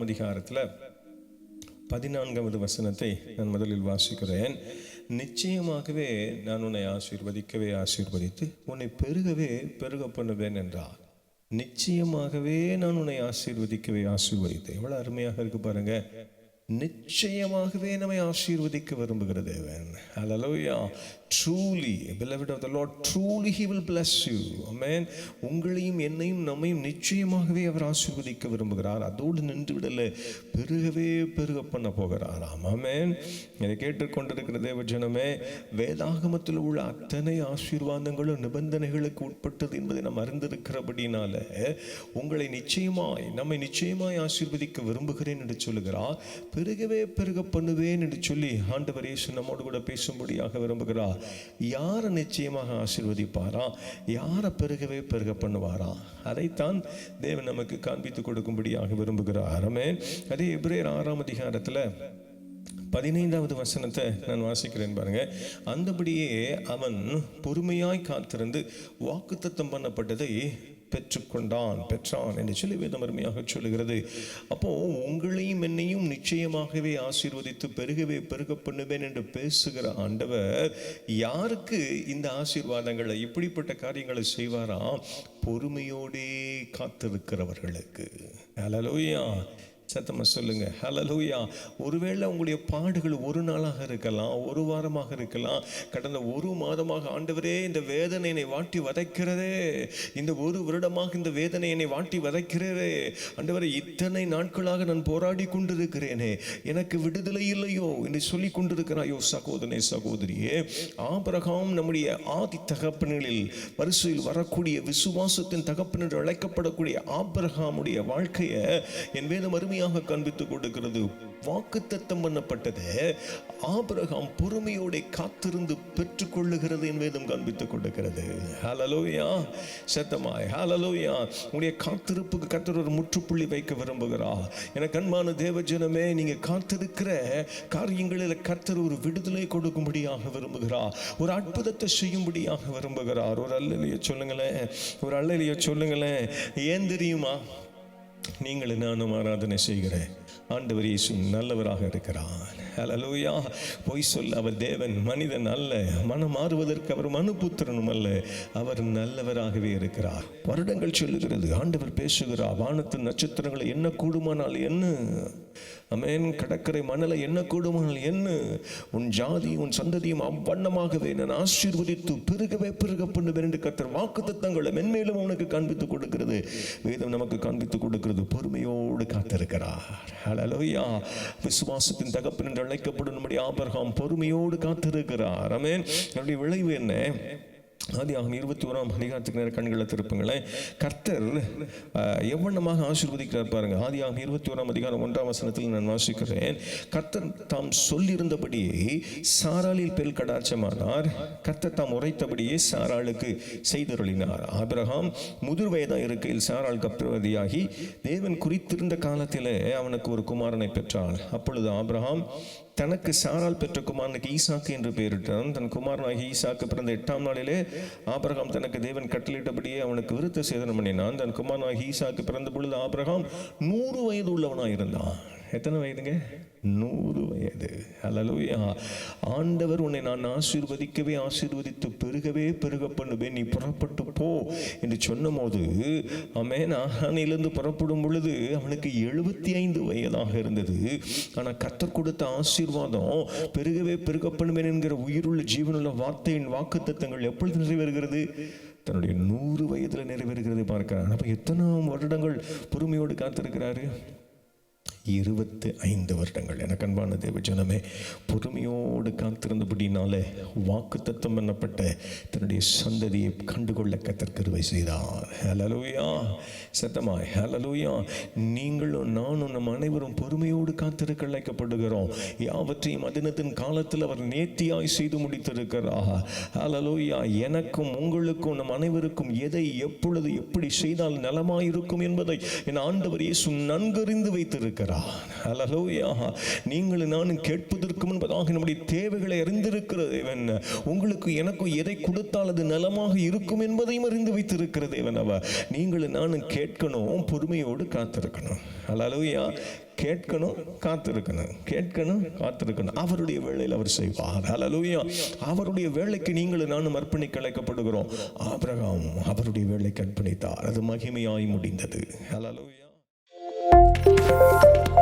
ஆறாம் அதிகாரத்தில் பதினான்காவது வசனத்தை நான் முதலில் வாசிக்கிறேன். நிச்சயமாகவே நான் உன்னை ஆசீர்வதிக்கவே ஆசீர்வதித்து உன்னை பெருகவே பெருக பண்ணுவேன் என்றார். நிச்சயமாகவே நான் உன்னை ஆசீர்வதிக்கவே ஆசீர்வதித்தேன். எவ்வளவு அருமையாக இருக்கு பாருங்க. நிச்சயமாகவே நம்மை ஆசீர்வதிக்க விரும்புகிற தேவன். ஹalleluya truly beloved of the Lord truly he will bless you amen. உங்களையும் என்னையும் நம்மையும் நிச்சயமாகவே அவர் ஆசீர்வதிக்க விரும்புகிறார். அதோடு நின்று விடலை பெருகவே பெருக பண்ண போகிறார் ஆமென் இதை கேட்டுக்கொண்டிருக்கிற தேவஜனமே வேதாகமத்தில் உள்ள அத்தனை ஆசீர்வாதங்களும் நிபந்தனைகளுக்கு உட்பட்டது என்பதை நாம் அறிந்திருக்கிறபடினால உங்களை நிச்சயமாய் நம்மை நிச்சயமாய் ஆசீர்வதிக்க விரும்புகிறேன் என்று சொல்லுகிறார். பெருகவே பெருக பண்ணுவேன் என்று சொல்லி ஆண்டவர் இயேசு நம்மோடு கூட பேசும்படியாக விரும்புகிறார். யாரை நிச்சயமாக ஆசீர்வதிப்பாரா? யாரை பெருகவே பெருக பண்ணுவாரா? அதைத்தான் தேவன் நமக்கு காண்பித்து கொடுக்கும்படியாக விரும்புகிறார். ஆமென். அதே எப்ரேர் ஆறாம் அதிகாரத்தில் பதினைந்தாவது வசனத்தை நான் வாசிக்கிறேன் பாருங்க. அந்தபடியே அவன் பொறுமையாய் காத்திருந்து வாக்குத்தத்தம் பண்ணப்பட்டதை பெற்றுக்கொண்டான் பெற்றான் என்று சொல்லி வேதம் அருமையாக சொல்லுகிறது. அப்போ உங்களையும் என்னையும் நிச்சயமாகவே ஆசீர்வதித்து பெருகவே பெருக பண்ணுவேன் என்று பேசுகிற ஆண்டவர் யாருக்கு இந்த ஆசீர்வாதங்களை இப்படிப்பட்ட காரியங்களை செய்வாராம் பொறுமையோடே காத்திருக்கிறவர்களுக்கு. அலலோயா சத்தமாக சொல்லுங்க. ஹலலூயா ஒருவேளை உங்களுடைய பாடுகள் ஒரு நாளாக இருக்கலாம் ஒரு வாரமாக இருக்கலாம். கடந்த ஒரு மாதமாக ஆண்டவரே இந்த வேதனை என்னை வாட்டி வதைக்கிறதே. இந்த ஒரு வருடமாக இந்த வேதனை என்னை வாட்டி வதைக்கிறதே. ஆண்டவரே இத்தனை நாட்களாக நான் போராடி கொண்டிருக்கிறேனே. எனக்கு விடுதலை இல்லையோ என்று சொல்லி கொண்டிருக்கிறாயோ சகோதரனே சகோதரியே. ஆபிரகாம் நம்முடைய ஆதி தகப்பன்களில் வரிசையில் வரக்கூடிய விசுவாசத்தின் தகப்பன் என்று அழைக்கப்படக்கூடிய ஆபரகாமுடைய வாழ்க்கையை என் வேதம் அருமையாக கண்பித்துக் கொடுக்கிறது. வாக்குத்தத்தம் பண்ணப்பட்டது. ஆபிரகாம் பொறுமையோட காத்திருந்து பெற்றுக்கொள்ளுகிறது என் வேதம் காண்பித்துக் கொடுக்கிறது. ஹலலோயா சத்தமாய். ஹலலோயா உடைய காத்திருப்புக்கு கர்த்தர் ஒரு முற்றுப்புள்ளி வைக்க விரும்புகிறார். எனக்கு அன்பான தேவஜனமே நீங்க காத்திருக்கிற காரியங்களில் கர்த்தர் ஒரு விடுதலை கொடுக்கும்படியாக விரும்புகிறார். ஒரு அற்புதத்தை செய்யும்படியாக விரும்புகிறார். ஒரு அல்லலைய சொல்லுங்களேன். ஒரு அல்லலைய சொல்லுங்களேன். ஏன் தெரியுமா நீங்கள் நானும் ஆராதனை செய்கிறேன். ஆண்டவர் இயேசு நல்லவராக இருக்கிறார். ஹலலூயா பொய் சொல்ல அவர் தேவன் மனிதன் அல்ல. மனம் மாறுவதற்கு அவர் மனுபுத்திரனும் அல்ல. அவர் நல்லவராகவே இருக்கிறார். வருடங்கள் சொல்லுகிறது ஆண்டவர் பேசுகிறார் வானத்து நட்சத்திரங்களை என்ன கூடுமானால் என்ன? அமேன் கடற்கரை மணலை என்ன கூடுமானால் என்ன? உன் ஜாதி உன் சந்ததியும் அவ்வண்ணமாகவே நான் ஆசீர்வதித்து பெருகவே பெருக பண்ணுவேன் என்று கத்தர் வாக்கு தத்தங்களை மென்மேலும் உனக்கு காண்பித்து கொடுக்கிறது. வேதம் நமக்கு காண்பித்து கொடுக்கிறது பொறுமையோடு காத்திருக்கிறார். ஹalleluya விசுவாசத்தின் தகப்பன் என்று அழைக்கப்படும் நம்முடைய பொறுமையோடு காத்திருக்கிறார். அமேன் என்னுடைய விளைவு என்ன? ஆதியாகும் இருபத்தி ஓராம் அதிகாரத்துக்கு நேர கண்களை திருப்புங்களேன் கர்த்தர் அஹ், எவ்வண்ணமாக ஆசீர்வதிக்கிறார் பாருங்க. ஆதியாகும் இருபத்தி ஓராம் அதிகாரம் ஒன்றாம் வசனத்தில் நான் வாசிக்கிறேன். கர்த்தர் தாம் சொல்லியிருந்தபடியே சாராளில் பெல் கடாட்சமானார். கர்த்தர் தாம் உரைத்தபடியே சாராளுக்கு செய்தருளினார். ஆபிரகாம் முதிர் வயதாக இருக்கையில் சாராள் கப்பிரவதியாகி தேவன் குறித்திருந்த காலத்திலே அவனுக்கு ஒரு குமாரனை பெற்றாள். அப்பொழுது ஆபிரகாம் தனக்கு சாரால் பெற்ற குமாரனுக்கு ஈசாக்கு என்று பெயரிட்டான் தன் குமாரனாகி ஈசாக்கு பிறந்த எட்டாம் நாளிலே ஆபிரகாம் தனக்கு தேவன் கட்டளிட்டபடியே அவனுக்கு விருத்த சேதனம் பண்ணினான். தன் குமாரனாகி ஈசாக்கு பிறந்த பொழுது ஆபிரகாம் நூறு வயது உள்ளவனாக இருந்தான் எத்தனை வயதுங்க? நூறு வயது. அல்லலுயா ஆண்டவர் உன்னை நான் ஆசீர்வதிக்கவே ஆசீர்வதித்து பெருகவே பெருக பண்ணுவேன் நீ புறப்பட்டு போ என்று சொன்னபோது அவன் ஆஹானிலிருந்து புறப்படும் பொழுது அவனுக்கு எழுபத்தி ஐந்து வயதாக இருந்தது. ஆனால் கத்தர் கொடுத்த ஆசீர்வாதம் பெருகவே பெருக பண்ணுவேன் என்கிற உயிருள்ள ஜீவனுள்ள வார்த்தையின் வாக்குத்தத்தங்கள் எப்பொழுது நிறைவேறுகிறது? தன்னுடைய நூறு வயதில் நிறைவேறுகிறது பார்க்கிறான் அப்போ எத்தனை வருடங்கள் பொறுமையோடு காத்திருக்கிறாரு? இருபத்து ஐந்து வருடங்கள். எனக்கு அன்பான தேவ ஜனமே பொறுமையோடு காத்திருந்தபடினாலே வாக்கு தத்துவம் பண்ணப்பட்ட தன்னுடைய சந்ததியை கண்டுகொள்ள கத்தர் செய்தார். ஹலலூயா சத்தமாய் ஹலலூயா நீங்களும் நானும் நம் அனைவரும் பொறுமையோடு காத்திருக்க அழைக்கப்படுகிறோம். யாவற்றையும் அதினத்தின் காலத்தில் அவர் நேர்த்தியாய் செய்து முடித்திருக்கிறார். ஹலலூயா எனக்கும் உங்களுக்கும் நம் அனைவருக்கும் எதை எப்பொழுது எப்படி செய்தால் நலமாயிருக்கும் என்பதை என் ஆண்டவர் இயேசு நன்கறிந்து வைத்திருக்கிறார். இருக்கிறார் ஹalleluya நீங்கள் நானும் கேட்பதற்கு முன்பதாக நம்முடைய தேவைகளை அறிந்திருக்கிற தேவன். உங்களுக்கு எனக்கும் எதை கொடுத்தால் அது நலமாக இருக்கும் என்பதையும் அறிந்து வைத்திருக்கிற தேவன் அவ நீங்கள் நானும் கேட்கணும் பொறுமையோடு காத்திருக்கணும். அலலூயா கேட்கணும் காத்திருக்கணும். கேட்கணும் காத்திருக்கணும். அவருடைய வேலையில் அவர் செய்வார். அலலூயா அவருடைய வேலைக்கு நீங்கள் நானும் அர்ப்பணிக்க அழைக்கப்படுகிறோம். ஆபிரகாம் அவருடைய வேலைக்கு அர்ப்பணித்தார். அது மகிமையாய் முடிந்தது. அலலூயா Música